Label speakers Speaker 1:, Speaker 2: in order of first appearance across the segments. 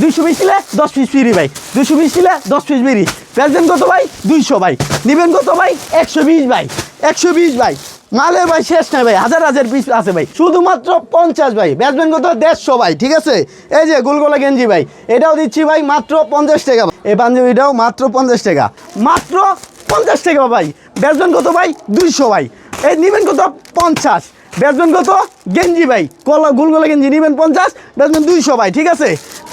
Speaker 1: দুইশো বিশ নিলে দশ পিস ফ্রি ভাই। দুশো বিশ নিলে দশ পিস বিড়ি। বেচবেন কত ভাই? দুইশো ভাই। নিবেন কত ভাই? একশো বিশ ভাই। একশো বিশ ভাই। মালে ভাই শেষ নাই ভাই। হাজার হাজার পিস আছে ভাই। শুধুমাত্র পঞ্চাশ ভাই। বেচবেন কত? দেড়শো ভাই। ঠিক আছে? এই যে গোলগোলা গেঞ্জি ভাই। এটাও দিচ্ছি ভাই মাত্র পঞ্চাশ টাকা। এই পাঞ্জাবিটাও মাত্র পঞ্চাশ টাকা। মাত্র পঞ্চাশ টাকা ভাই। বেচবেন কত ভাই? দুইশো ভাই। এই নিবেন কত? পঞ্চাশ। বেচবেন কত? গেঞ্জি ভাই। কলা গুলগোলা গেঞ্জি নিবেন পঞ্চাশ। বেচবেন দুইশো ভাই। ঠিক আছে?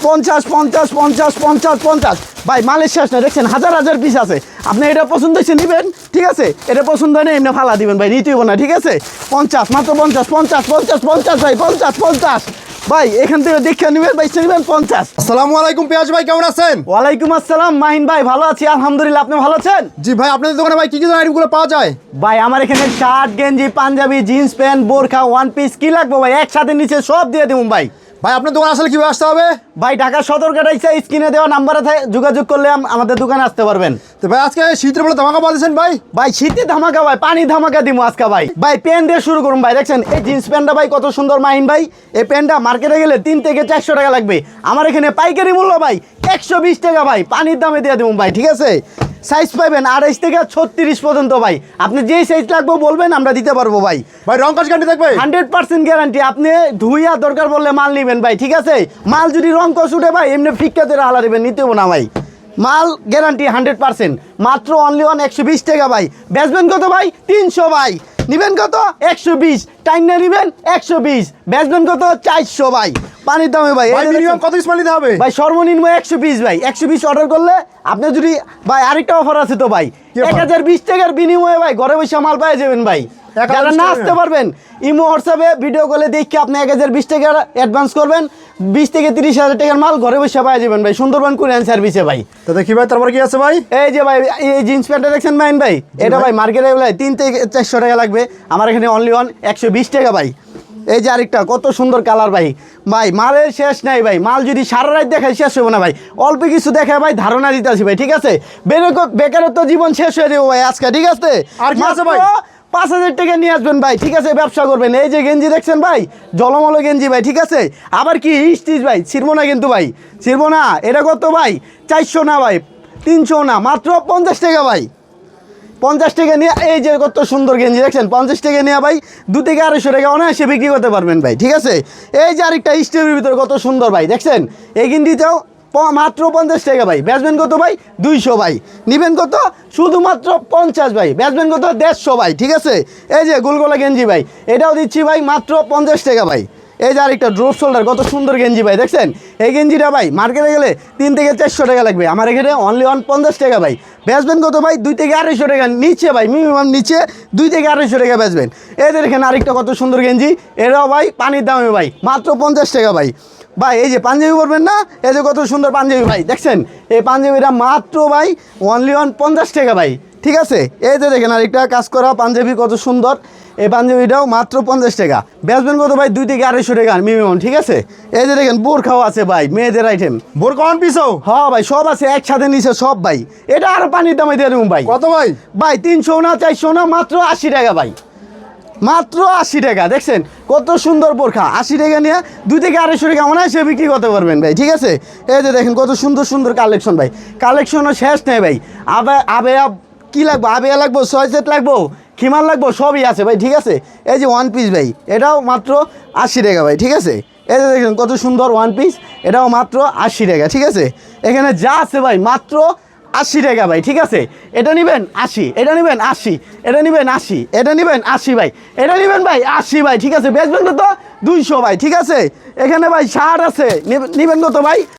Speaker 1: পঞ্চাশ পঞ্চাশ পঞ্চাশ পঞ্চাশ পঞ্চাশ। ভাই মালের শেষ না দেখছেন হাজার হাজার পিস আছে। আপনি এটা পছন্দ হয়েছে নিবেন ঠিক আছে? এটা পছন্দ হয় না এমনি ফালা দিবেন ভাই নিতেই না ঠিক আছে? পঞ্চাশ মাত্র পঞ্চাশ পঞ্চাশ পঞ্চাশ পঞ্চাশ ভাই পঞ্চাশ পঞ্চাশ। ভাই এখান থেকে দেখে নেবেন ভাই নেবেন পঞ্চাশ।
Speaker 2: আসসালামু আলাইকুম পেঁয়াজ ভাই কেমন আছেন?
Speaker 1: ওয়ালাইকুম আসসালাম মাহিন ভাই ভালো আছি আলহামদুলিল্লাহ আপনি ভালো আছেন?
Speaker 2: জি ভাই আপনাদের দোকানে ভাই কি কি আইটেমগুলো পাওয়া যায়?
Speaker 1: ভাই আমার এখানে শার্ট গেঞ্জি পাঞ্জাবি জিন্স প্যান্ট বোরখা ওয়ান পিস কি লাগবে ভাই? একসাথে নিচে সব দিয়ে দেবো ভাই।
Speaker 2: ভাই আপনার দোকান আসলে কীভাবে আসতে হবে?
Speaker 1: ভাই ঢাকা সদর কাটাইছে স্ক্রিনে দেওয়া নাম্বারে যোগাযোগ করলে আমাদের দোকানে আসতে পারবেন।
Speaker 2: তো ভাই আজকে শীতের বলে ধামাকা পাচ্ছেন ভাই?
Speaker 1: ভাই শীতে ধামাকা ভাই পানি ধামাকা দিমু আজকে ভাই। ভাই প্যান্ট দিয়ে শুরু করুন ভাই দেখছেন? এই জিন্স প্যান্টটা ভাই কত সুন্দর মাহিন ভাই। এই প্যান্টটা মার্কেটে গেলে তিন থেকে চারশো টাকা লাগবে। আমার এখানে পাইকারি মূল্য ভাই একশো বিশ টাকা ভাই পানির দামে দিয়ে দেবো ভাই ঠিক আছে? সাইজ পাইবেন আড়াইশ থেকে ছত্রিশ পর্যন্ত ভাই। আপনি যেই সাইজ লাগবে বলবেন আমরা দিতে পারব ভাই।
Speaker 2: ভাই রং কাজ গাড়ি থাকবে?
Speaker 1: হান্ড্রেড পার্সেন্ট গ্যারান্টি আপনি ধুইয়া দরকার বললে মাল নেবেন ভাই ঠিক আছে? মাল যদি রং কষ উঠে ভাই এমনি ফিক্কাতে হালা দেবেন নিতেও না ভাই। মাল গ্যারান্টি হান্ড্রেড পার্সেন্ট। মাত্র অনলি ওয়ান একশো বিশ টাকা ভাই। বেচবেন কত ভাই? তিনশো ভাই। নিবেন কত? একশো বিশ। টাইম না নিবেন একশো বিশ। বেচবেন কত? চারশো ভাই। পানির দামে ভাই
Speaker 2: মিনিমাম। কত পিস নিতে হবে?
Speaker 1: ভাই সর্বনিম্ন একশো পিস ভাই একশো পিস অর্ডার করলে আপনি যদি ভাই আরেকটা অফার আছে তো ভাই? এক হাজার বিশ টাকার বিনিময়ে ভাই ঘরে বসে মাল পাই যাবেন ভাই। যারা না আসতে পারবেন ইমো হোয়াটসঅ্যাপে ভিডিও কলে দেখে আপনি এক হাজার বিশ টাকা অ্যাডভান্স করবেন বিশ থেকে তিরিশ হাজার টাকার মাল ঘরে বসে পাই যাবেন ভাই সুন্দরবন কুরিয়ান সার্ভিসে ভাই।
Speaker 2: তো দেখি ভাই তারপর কি আছে ভাই?
Speaker 1: এই যে ভাই এই জিন্স প্যান্টটা দেখছেন ভাই এটা ভাই। মার্কেটে ভাই তিন থেকে চারশো টাকা লাগবে। আমার এখানে অনলি ওয়ান একশো বিশ টাকা ভাই। এই যে আরেকটা কত সুন্দর কালার ভাই। ভাই মালের শেষ নাই ভাই মাল যদি সারা রাত দেখায় শেষ হবে না ভাই। অল্প কিছু দেখায় ভাই ধারণা দিতে আসি ভাই ঠিক আছে? বেকারত্ব জীবন শেষ হয়ে যাব ভাই আজকে ঠিক আছে?
Speaker 2: আর কি আছে ভাই?
Speaker 1: পাঁচ হাজার টাকা নিয়ে আসবেন ভাই ঠিক আছে? ব্যবসা করবেন। এই যে গেঞ্জি দেখছেন ভাই জলমলো গেঞ্জি ভাই ঠিক আছে? আবার কি স্টিচ ভাই ছিড়বো না কিন্তু ভাই ছিড়বো না। এটা কত ভাই? চারশো না ভাই তিনশো না মাত্র পঞ্চাশ টাকা ভাই। পঞ্চাশ টাকা নিয়ে, এই যে কত সুন্দর গেঞ্জি দেখছেন? পঞ্চাশ টাকা নিয়ে ভাই, দু থেকে আড়াইশো টাকা অনায়াসে বিক্রি করতে পারবেন ভাই, ঠিক আছে? এই যে আরেকটা স্টিলের ভিতরে কত সুন্দর ভাই, দেখছেন? এই গেঞ্জিটাও মাত্র পঞ্চাশ টাকা ভাই। বেচবেন কত ভাই? দুইশো ভাই। নিবেন কত? শুধুমাত্র পঞ্চাশ ভাই। বেচবেন কত? দেড়শো ভাই, ঠিক আছে? এই যে গোলগোলা গেঞ্জি ভাই, এটাও দিচ্ছি ভাই, মাত্র পঞ্চাশ টাকা ভাই। এই যে আরেকটা ড্রপ শোল্ডার কত সুন্দর গেঞ্জি ভাই, দেখছেন? এই গেঞ্জিটা ভাই মার্কেটে গেলে তিন থেকে চারশো টাকা লাগবে। আমার এখানে অনলি ওয়ান পঞ্চাশ টাকা ভাই। বেচবেন কত ভাই? দুই থেকে আড়াইশো টাকা নিচে ভাই মিনিমাম নিচে দুই থেকে আড়াইশো টাকা বেচবেন। এদের এখানে আরেকটা কত সুন্দর গেঞ্জি এরাও ভাই পানির দামে ভাই, মাত্র পঞ্চাশ টাকা ভাই। ভাই, এই যে পাঞ্জাবি পরবেন না? এই যে কত সুন্দর পাঞ্জাবি ভাই, দেখছেন? এই পাঞ্জাবিটা মাত্র ভাই অনলি ওয়ান পঞ্চাশ টাকা ভাই। ঠিক আছে? এই যে দেখেন আরেকটা কাজ করা পাঞ্জাবি কত সুন্দর। এই পাঞ্জাবিটাও মাত্র পঞ্চাশ টাকা। বেচবেন কত ভাই? দুই থেকে আড়াইশো টাকা মিনিমাম ঠিক আছে? এই যে দেখেন বোরখাও আছে ভাই মেয়েদের আইটেম
Speaker 2: বোর কন পিসও
Speaker 1: হ্যাঁ ভাই সব আছে একসাথে নিচে সব ভাই। এটা আরও পানির দামে দিয়ে দেবো ভাই।
Speaker 2: কত ভাই?
Speaker 1: ভাই তিনশো না চারশো না মাত্র আশি টাকা ভাই। মাত্র আশি টাকা দেখছেন? কত সুন্দর বোরখা আশি টাকা নিয়ে দুই থেকে আড়াইশো টাকা অনায়াসে বিক্রি করতে পারবেন ভাই ঠিক আছে? এই যে দেখেন কত সুন্দর সুন্দর কালেকশন ভাই। কালেকশনও শেষ নেই ভাই। আবে আবে কি লাগবো? আবেয়া লাগবো? ছয় সেট লাগবো? খিমার লাগবো? সবই আছে ভাই, ঠিক আছে? এই যে ওয়ান পিস ভাই, এটাও মাত্র আশি টাকা ভাই, ঠিক আছে? এই যে দেখেন কত সুন্দর ওয়ান পিস এটাও মাত্র আশি টাকা, ঠিক আছে? এখানে যা আছে ভাই, মাত্র আশি টাকা ভাই, ঠিক আছে? এটা নেবেন আশি, এটা নেবেন আশি, এটা নেবেন আশি, এটা নেবেন আশি ভাই, এটা নেবেন ভাই আশি ভাই, ঠিক আছে? বেচবেন তো দুইশো ভাই, ঠিক আছে? এখানে ভাই শার্ট আছে নেবেন কত ভাই?